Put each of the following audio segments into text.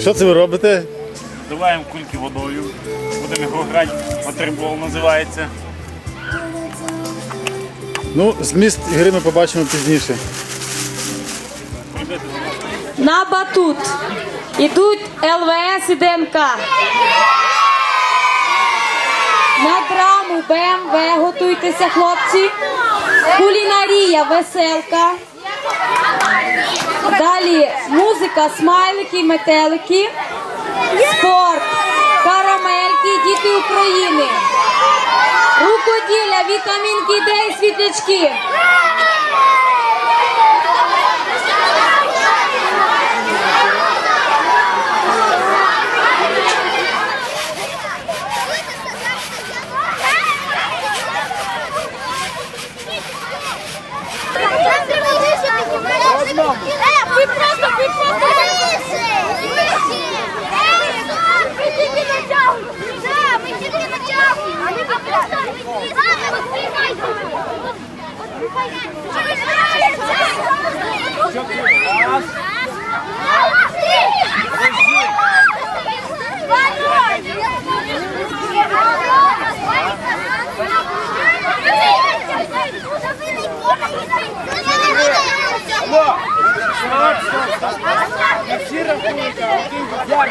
Що це ви робите? Заливаємо кульки водою. Будемо його грати. Ватербол називається. Ну, зміст ігри ми побачимо пізніше. На батут ідуть ЛВС і ДНК. На драму БМВ готуйтеся, хлопці. Кулінарія, веселка. Далі музика, смайлики, метелики. Спорт, карамельки, діти України. Рукоділля, вітамінки де і світлячки. Как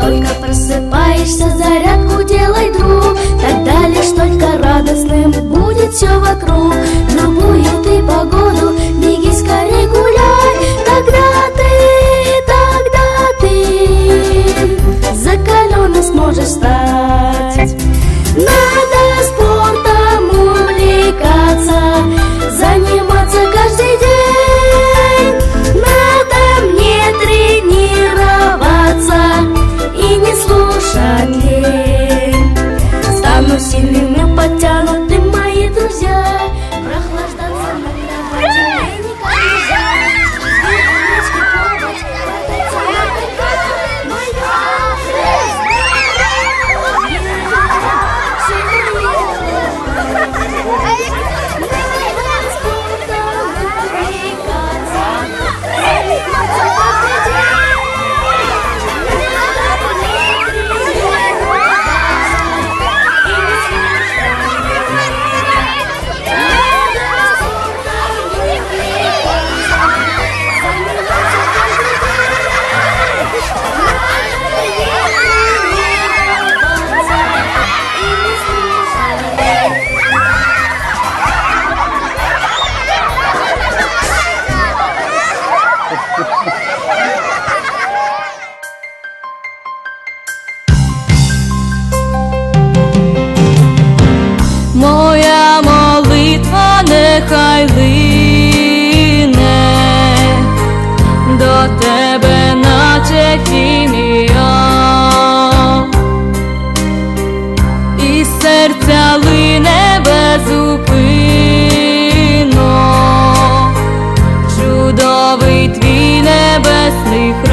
только просыпаешься, зарядку делай, друг. Тогда лишь только радостным будет все вокруг. Любую ты погоду ім'я і серця лине безупинно, чудовий твій небесний храм.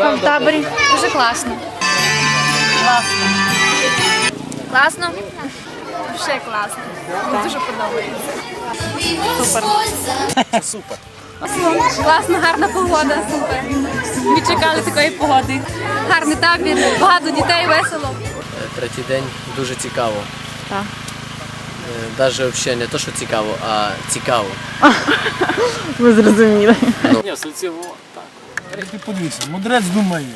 Як вам в таборі? Дуже класно. Класно. Класно? Ще класно. Мені дуже подобається. Супер. Супер. Класно, гарна погода. Супер. Ми чекали такої погоди. Гарний табір, багато дітей, весело. Третій день дуже цікаво. Так. Навіть взагалі не то, що цікаво, а цікаво. Ви зрозуміли. Ні, сольцево, так. Ти подивися, мудрець думає.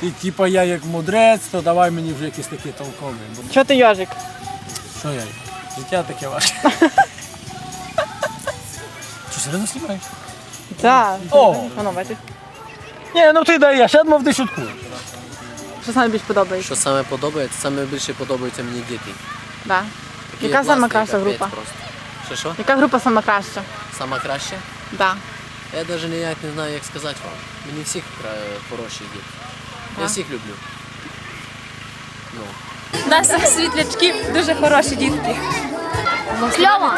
Ти типа я як мудрець, то давай мені вже якісь такі толкові. Що ти йожик? Що я? Життя таке ваше. Що серйозно знімаєш? Так. О! Воно бачиш. Ні, ну ти даєш, я думав, ти шуткуєш. Що саме більш подобається? Що саме подобається, саме більше подобаються мені діти. Да. Такі Яка сама краща група? Просто. Що що? Яка група сама краща? Сама краща? Да. Я навіть ніяк не знаю, як сказати вам. Мені всіх кра- хороші діти. Я всіх люблю. Ну. Наші світлячки дуже хороші дітки. Кльово.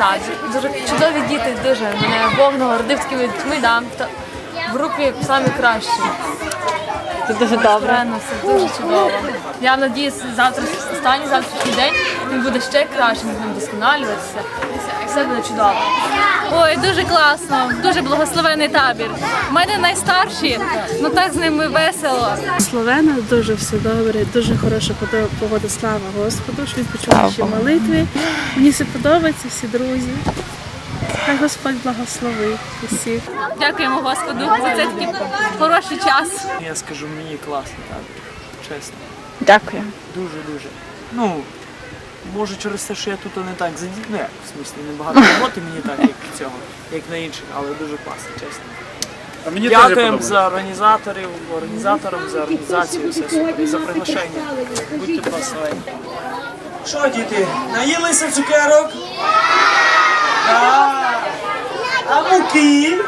Дуже чудові діти, дуже. Мене Бог нагородив такими дітьми, да. Та- В групі самі кращі. Це дуже добре. Правильно, все дуже чудово. Я надіюсь, завтра останній завтрашній день він буде ще краще, ми будемо досконалюватися. Все буде чудово. Ой, дуже класно, дуже благословений табір. У мене найстарші, ну так з ними весело. Словена, дуже все добре, дуже хороша погода. Слава Господу, що почув наші молитви. Мені все подобається, всі друзі. Хай Господь благословить усіх. Дякуємо Господу за цей такий хороший час. Я скажу, мені класно так. Чесно. Дякую. Дуже-дуже. Ну, може через те, що я тут не так задів... Ну, як, в смислі, не багато роботи мені так, як цього, як на інших, але дуже класно, чесно. А мені Дякуємо за організаторів, організаторам за організацію, все супер, і за приглашення. Будьте благословені. Що, діти, наїлися цукерок? Так. А муки?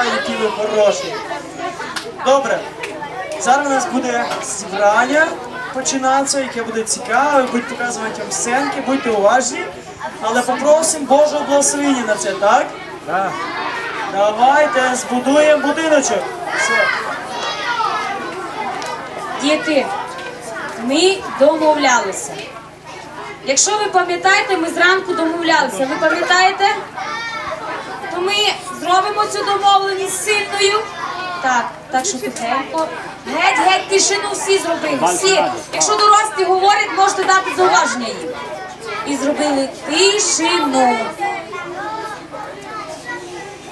Ой, які ви хороші. Добре. Зараз у нас буде зібрання починатися, яке буде цікаве, будуть показувати вам сценки, будьте уважні. Але попросимо Божого благословення на це, так? Так. Давайте збудуємо будиночок. Все. Діти, ми домовлялися. Якщо ви пам'ятаєте, ми зранку домовлялися. Ви пам'ятаєте? То ми зробимо цю домовленість сильною. Так, так що тихенько. Геть, геть, тишину всі зробили. Всі. Якщо дорослі говорять, можете дати зауваження їм. І зробили тишину.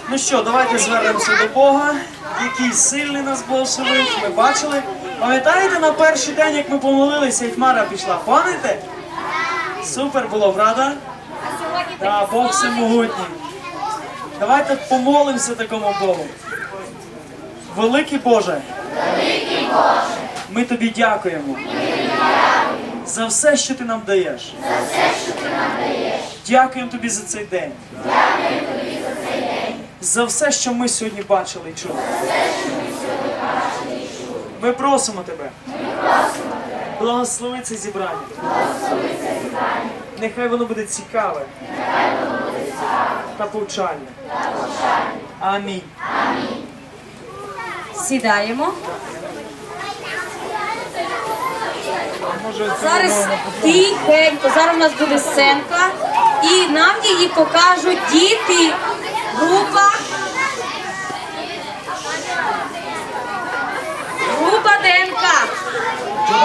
Ну що, давайте звернемося до Бога, який сильний нас благословив. Ми бачили. Пам'ятаєте на перший день, як ми помолилися, і Хмара пішла? Пам'ятаєте? Супер було, правда? Так, Бог всемогутній. Давайте помолимося такому Богу. Великий Боже. Великий Боже. Ми тобі дякуємо. За все, що ти нам даєш. За все, що ти нам даєш. Дякуємо тобі за цей день. За все, що ми сьогодні бачили і чули. Ми просимо тебе. Благослови це зібрання. Нехай воно буде цікаве. Та повчальне. Амінь. Сідаємо. Зараз тихенько, зараз у нас буде сценка, і нам її покажуть діти. Група. Група ДНК.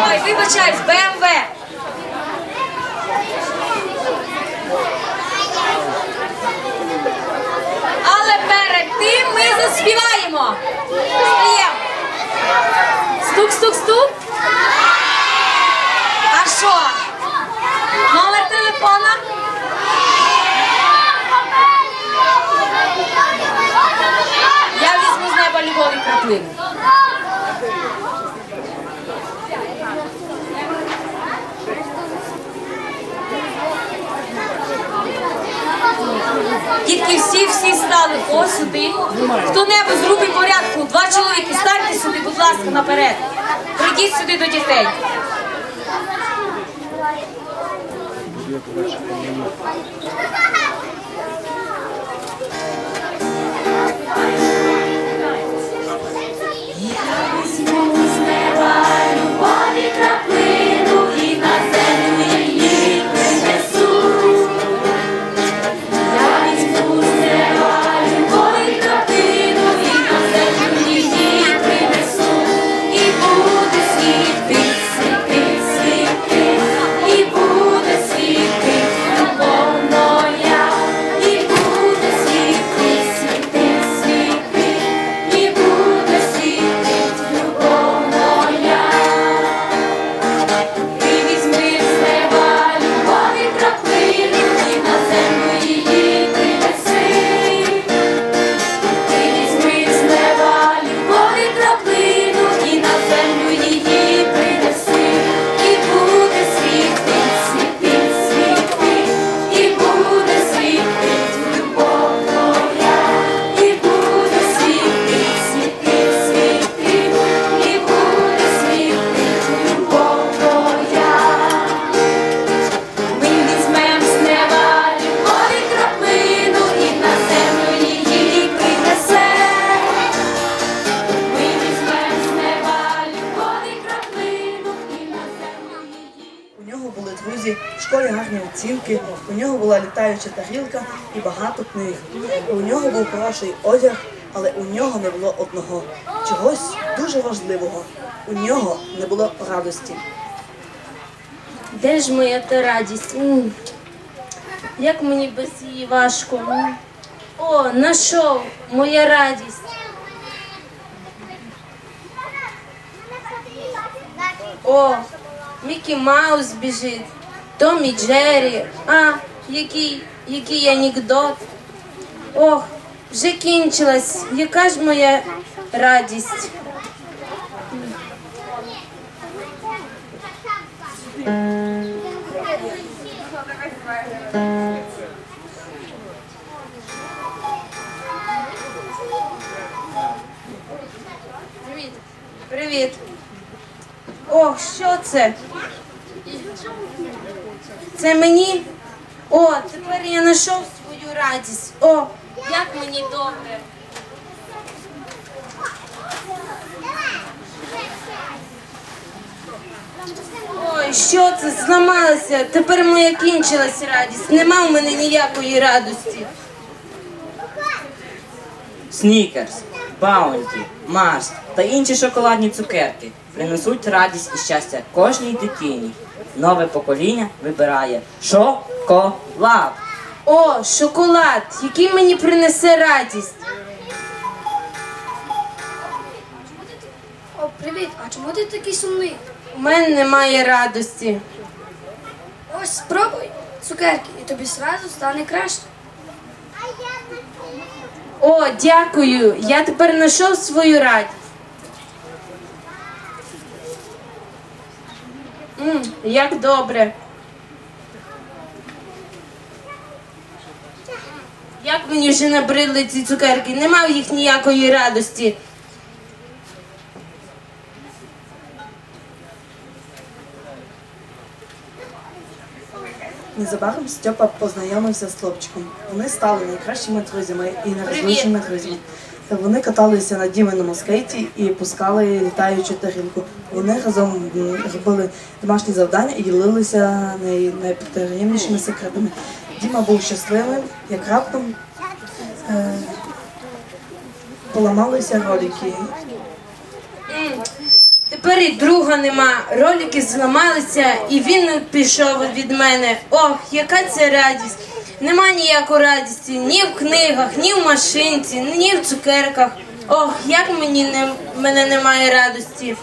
Ой, вибачаюсь, БМВ. Але перед тим ми заспіваємо. Стаємо. Стук, стук, стук. А що? Номер телефона? Я візьму з неба любові краплину. Дітки всі всі стали ось сюди. Хто-небудь зробить порядку. Два чоловіки станьте сюди, будь ласка, наперед. Прийдіть сюди до дітей. Візьму була тарілка і багато книг. У нього був хороший одяг, але у нього не було одного чогось дуже важливого. У нього не було радості. Де ж моя та радість? Як мені без її важко. О, нашов моя радість. О, Мікі Маус біжить, Том і Джері. А, який, який анекдот. Ох, вже кінчилась. Яка ж моя радість? Привіт. Привіт. Ох, що це? Це мені? О, тепер я знайшов свою радість. О, як мені добре. Ой, що це? Зламалося. Тепер моя кінчилась радість. Нема в мене ніякої радості. Снікерс, Баунті, Марс та інші шоколадні цукерки принесуть радість і щастя кожній дитині. Нове покоління вибирає шоколад. О, шоколад, який мені принесе радість. О, привіт, а чому ти такий сумний? У мене немає радості. Ось спробуй цукерки, і тобі зразу стане краще. О, дякую. Я тепер знайшов свою радь. М, як добре. Як мені вже набридли ці цукерки, нема в їх ніякої радості. Незабаром Стьопа познайомився з хлопчиком. Вони стали найкращими друзями і нерозлучними друзями. Вони каталися на діменому скейті і пускали літаючу тарілку. Вони разом робили домашні завдання і ділилися най- найприємнішими секретами. Діма був щасливим, як раптом е, поламалися ролики. М, друга нема. Ролики зламалися, і він пішов від мене. Ох, яка це радість! Нема ніякої радісті ні в книгах, ні в машинці, ні в цукерках. Ох, як мені не, мене немає радості.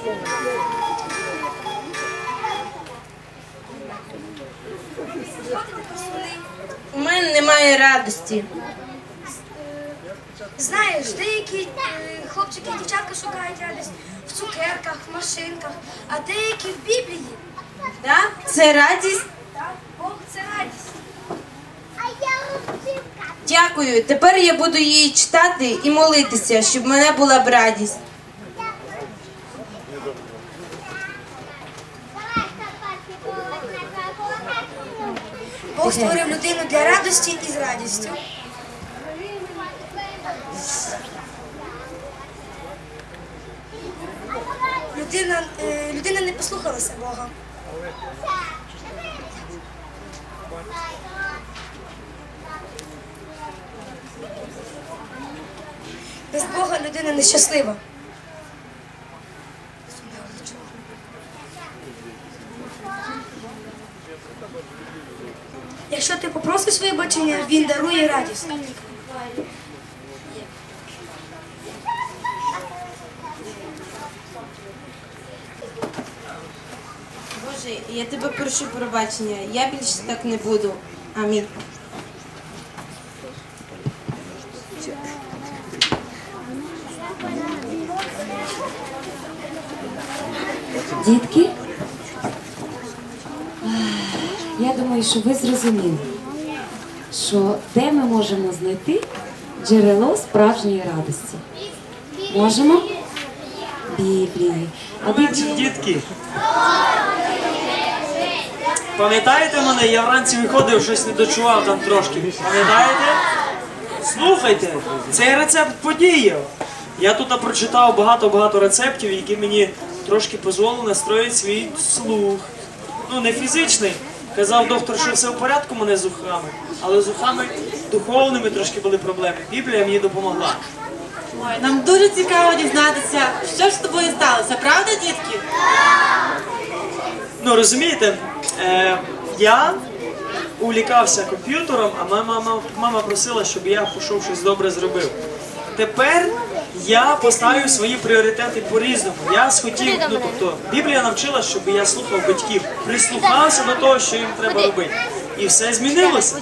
У мене немає радості. Знаєш, деякі е, хлопчики і дівчатка шукають радість цукерках, машинках, а деякі в Біблії. Так, Це радість. Так, Бог це радість. Дякую. Тепер я буду її читати і молитися, щоб мене була б радість. Бог створив людину для радості і з радістю. Людина, е, людина не послухалася Бога. Без Бога людина нещаслива. Якщо ти попросиш вибачення, він дарує радість. Боже, я тебе прошу пробачення, я більше так не буду. Амінь. Дітки, я думаю, що ви зрозуміли, що де ми можемо знайти джерело справжньої радості. Можемо? Біблії. А Дітки. Пам'ятаєте мене? Я вранці виходив, щось не дочував там трошки. Пам'ятаєте? Слухайте, цей рецепт подіяв. Я тут прочитав багато-багато рецептів, які мені трошки дозволили настроїти свій слух. Ну, не фізичний. Казав доктор, що все в порядку мене з ухами, але з ухами духовними трошки були проблеми. Біблія мені допомогла. Ой, нам дуже цікаво дізнатися, що ж з тобою сталося, правда, дітки? Ну розумієте, е, я увлікався комп'ютером, а моя мама, мама просила, щоб я пішов щось добре зробив. Тепер я поставив свої пріоритети по-різному. Я схотів, ну тобто, Біблія навчила, щоб я слухав батьків, прислухався до того, що їм треба робити. І все змінилося.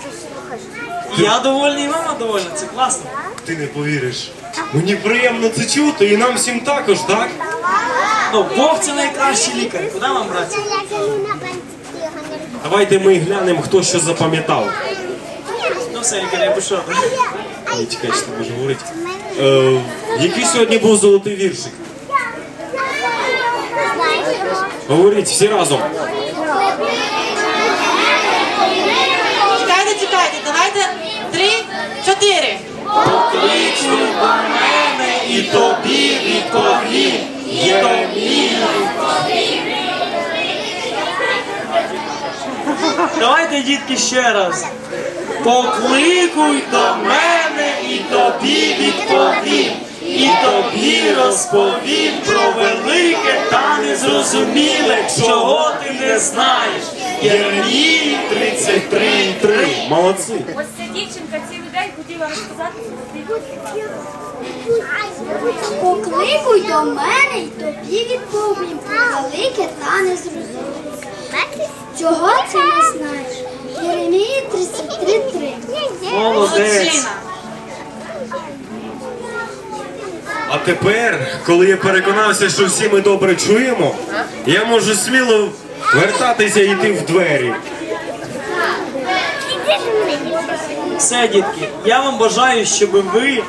І я довольний, і мама довольна, це класно. Ти не повіриш. Мені приємно це чути, і нам всім також, так? Ну, Бог це найкращий лікар. Куди вам брати? Давайте ми глянемо, хто що запам'ятав. Ну все, лікар, я пішов. Ні, чекай, що ти говорити. Е, який сьогодні був золотий віршик? Говоріть всі разом. Чекайте, чекайте, давайте три, чотири. Покличуть до мене і тобі відповім. Давайте, дітки, ще раз. Покликуй до мене і тобі відповім. І тобі розповім про велике та незрозуміле, чого ти не знаєш. Єремії 33.3. Молодці. Ось ця дівчинка день хотіла розказати Покликуй до мене і тобі відповім про велике та незрозуміле. Чого ти не знаєш? Єремії 33.3. Молодець. А тепер, коли я переконався, що всі ми добре чуємо, я можу сміло вертатися і йти в двері. Все, дітки, я вам бажаю, щоб ви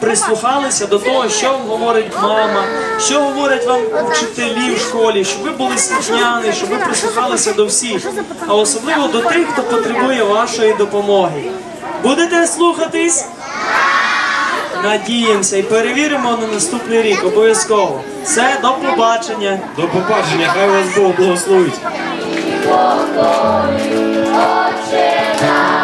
прислухалися до того, що вам говорить мама, що говорять вам вчителі в школі, щоб ви були слухняні, щоб ви прислухалися до всіх, а особливо до тих, хто потребує вашої допомоги. Будете слухатись? Надіємося і перевіримо на наступний рік обов'язково. Все, до побачення. До побачення, хай вас Бог благословить. Ще борівся, відношу